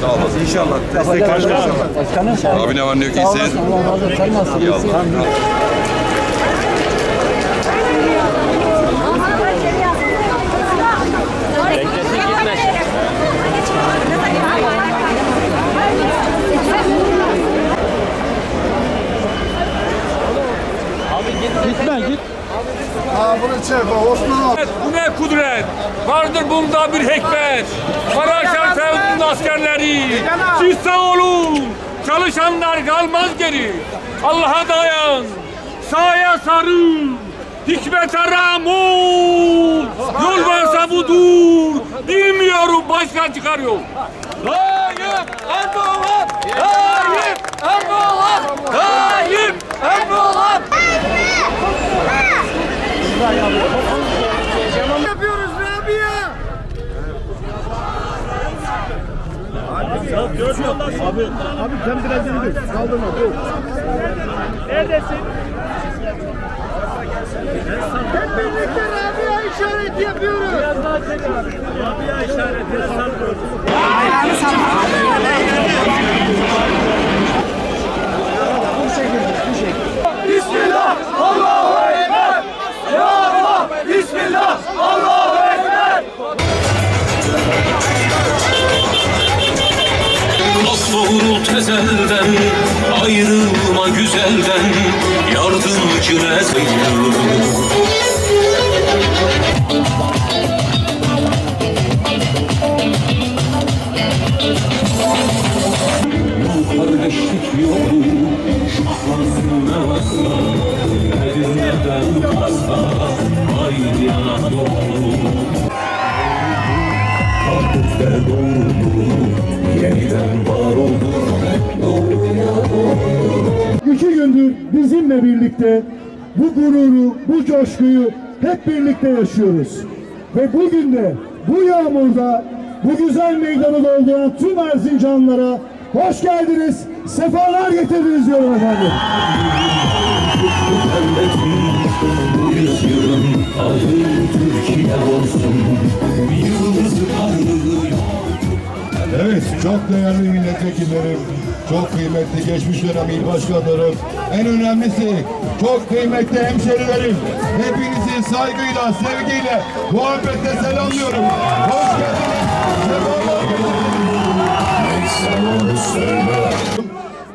Sağ olasın. İnşallah. Destek Başkanım. Başkanım. Abi ne var ne yok Sağ olasın. Allah razı olsun. Sen nasılsın? İyi İyisin. Allah. Gitme git. Ha bunu çek bak Osman abi. Bu ne kudret? Vardır bunda bir hikmet. Maraşan Fevzi'nin askerleri. Siz sağ olun. Çalışanlar kalmaz geri. Allah'a dayan. Sağa sarıl. Hikmet aram ol. Yol varsa budur. Bilmiyorum başka çıkarıyor. Tayyip Erdoğan! Tayyip Erdoğan! Tayyip Erdoğan! yapıyoruz be abi ya. Abi sen biraz indir. Kaldırma dur. Neredesin? Hep birlikte Rabia işareti yapıyoruz. Bismillah, Güzelden Yardımcı nezeyim Kardeşlik yolu Şahlansın asla Elinlerden asla Haydi Anadolu gündür bizimle birlikte bu gururu, bu coşkuyu hep birlikte yaşıyoruz. Ve bugün de bu yağmurda bu güzel meydanı dolduran tüm Erzincanlılara hoş geldiniz, sefalar getirdiniz diyorum efendim. Bu yüzyılın adı Türkiye olsun Yıldızı Evet, çok değerli milletvekillerim, çok kıymetli geçmiş dönem il başkanlarım, en önemlisi çok kıymetli hemşerilerim. Hepinizi saygıyla, sevgiyle, muhabbetle selamlıyorum. Hoş geldiniz.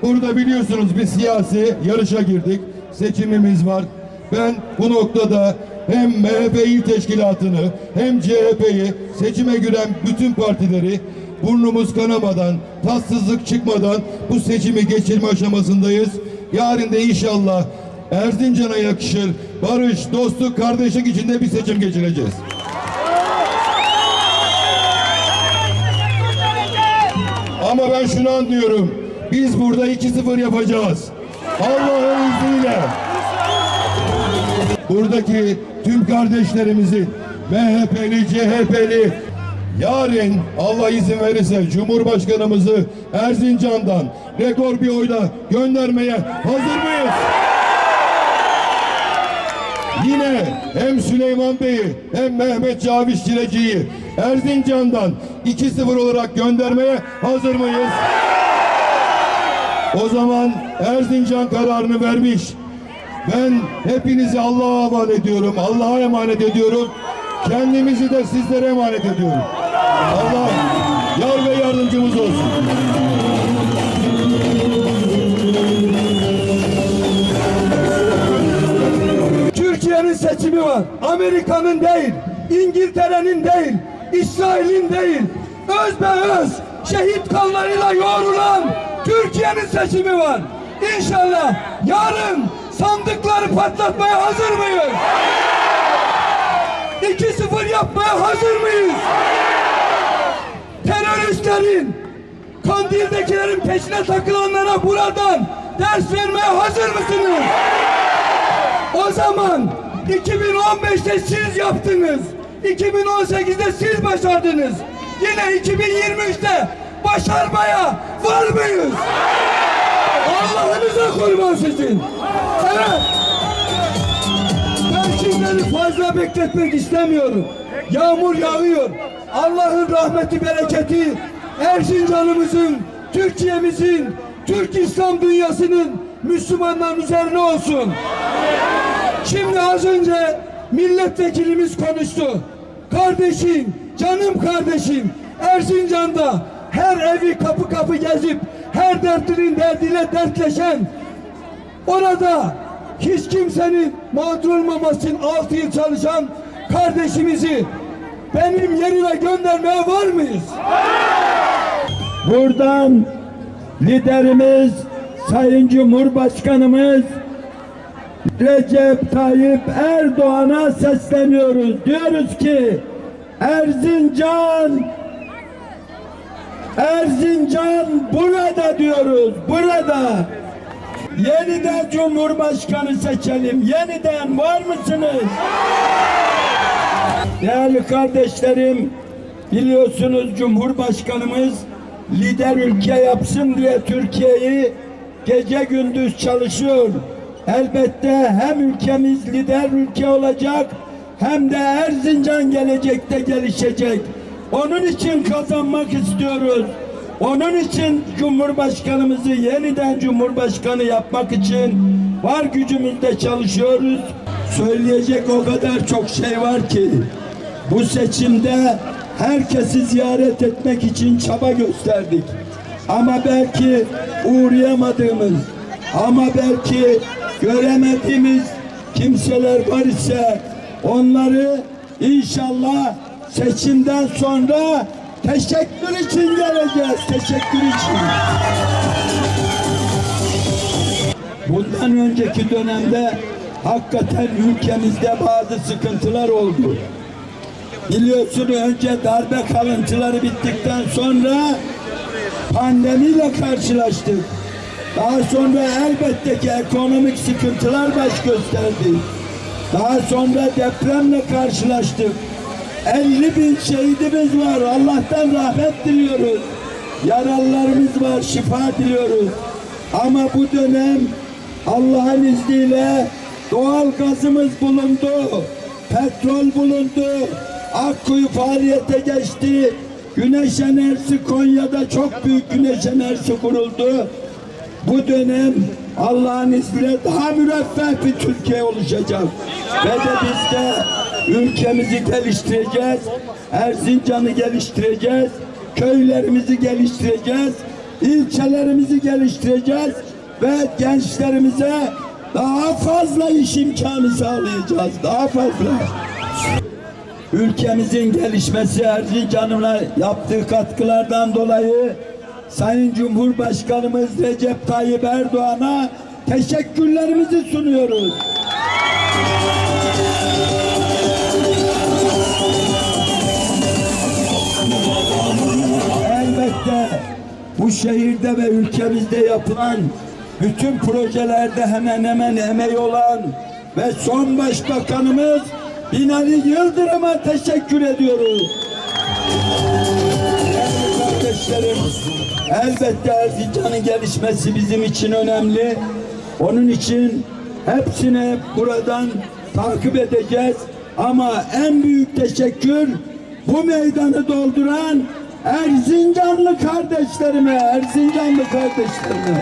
Burada biliyorsunuz bir siyasi yarışa girdik. Seçimimiz var. Ben bu noktada hem MHP il teşkilatını hem CHP'yi seçime giren bütün partileri burnumuz kanamadan, tatsızlık çıkmadan bu seçimi geçirme aşamasındayız. Yarın da inşallah Erzincan'a yakışır barış, dostluk, kardeşlik içinde bir seçim geçireceğiz. Ama ben şunu anlıyorum. Biz burada 2-0 yapacağız. Allah'ın izniyle. Buradaki tüm kardeşlerimizin MHP'li, CHP'li yarın Allah izin verirse Cumhurbaşkanımızı Erzincan'dan rekor bir oyla göndermeye hazır mıyız? Yine hem Süleyman Bey'i hem Mehmet Caviş Çileci'yi Erzincan'dan 2-0 olarak göndermeye hazır mıyız? O zaman Erzincan kararını vermiş. Ben hepinizi Allah'a havale ediyorum. Allah'a emanet ediyorum. Kendimizi de sizlere emanet ediyorum. Allah yar ve yardımcımız olsun. Türkiye'nin seçimi var. Amerika'nın değil, İngiltere'nin değil, İsrail'in değil. Öz be öz şehit kanlarıyla yoğrulan Türkiye'nin seçimi var. İnşallah yarın sandıkları patlatmaya hazır mıyız? 2-0 yapmaya hazır mıyız? Teröristlerin, Kandil'dekilerin peşine takılanlara buradan ders vermeye hazır mısınız? O zaman 2015'te siz yaptınız. 2018'de siz başardınız. Yine 2023'te başarmaya var mıyız? Allah'ınıza kurban sizin. Evet. Ben kimleri fazla bekletmek istemiyorum. Yağmur yağıyor. Allah'ın rahmeti, bereketi Erzincan'ımızın, Türkiye'mizin, Türk İslam dünyasının Müslümanların üzerine olsun. Şimdi az önce milletvekilimiz konuştu. Kardeşim, canım kardeşim, Erzincan'da her evi kapı kapı gezip her dertlinin derdiyle dertleşen orada hiç kimsenin mağdur olmaması için 6 yıl çalışan kardeşimizi benim yerine göndermeye var mıyız? Buradan liderimiz Sayın Cumhurbaşkanımız Recep Tayyip Erdoğan'a sesleniyoruz. Diyoruz ki Erzincan Erzincan burada diyoruz. Burada. Yeniden Cumhurbaşkanı seçelim. Yeniden var mısınız? Değerli kardeşlerim, biliyorsunuz Cumhurbaşkanımız lider ülke yapsın diye Türkiye'yi gece gündüz çalışıyor. Elbette hem ülkemiz lider ülke olacak hem de Erzincan gelecekte gelişecek. Onun için kazanmak istiyoruz. Onun için Cumhurbaşkanımızı yeniden Cumhurbaşkanı yapmak için var gücümüzle çalışıyoruz. Söyleyecek o kadar çok şey var ki bu seçimde herkesi ziyaret etmek için çaba gösterdik. Ama belki uğrayamadığımız, ama belki göremediğimiz kimseler var ise onları inşallah seçimden sonra teşekkür için geleceğiz. Teşekkür için. Bundan önceki dönemde hakikaten ülkemizde bazı sıkıntılar oldu. Biliyorsunuz önce darbe kalıntıları bittikten sonra pandemiyle karşılaştık. Daha sonra elbette ki ekonomik sıkıntılar baş gösterdi. Daha sonra depremle karşılaştık. 50 bin şehidimiz var. Allah'tan rahmet diliyoruz. Yaralılarımız var. Şifa diliyoruz. Ama bu dönem Allah'ın izniyle doğal gazımız bulundu. Petrol bulundu. Akkuyu faaliyete geçti. Güneş enerjisi Konya'da çok büyük güneş enerjisi kuruldu. Bu dönem Allah'ın izniyle daha müreffeh bir Türkiye oluşacak. Ve de biz de ülkemizi geliştireceğiz. Erzincan'ı geliştireceğiz. Köylerimizi geliştireceğiz. ilçelerimizi geliştireceğiz. Ve gençlerimize daha fazla iş imkanı sağlayacağız. Daha fazla. Ülkemizin gelişmesi Erzincan'ına yaptığı katkılardan dolayı Sayın Cumhurbaşkanımız Recep Tayyip Erdoğan'a teşekkürlerimizi sunuyoruz. Elbette bu şehirde ve ülkemizde yapılan bütün projelerde hemen hemen emeği olan ve son başbakanımız Binali Yıldırım'a teşekkür ediyoruz. Kardeşlerim, elbette Erzincan'ın gelişmesi bizim için önemli. Onun için hepsini buradan takip edeceğiz. Ama en büyük teşekkür bu meydanı dolduran Erzincanlı kardeşlerime, Erzincanlı kardeşlerime.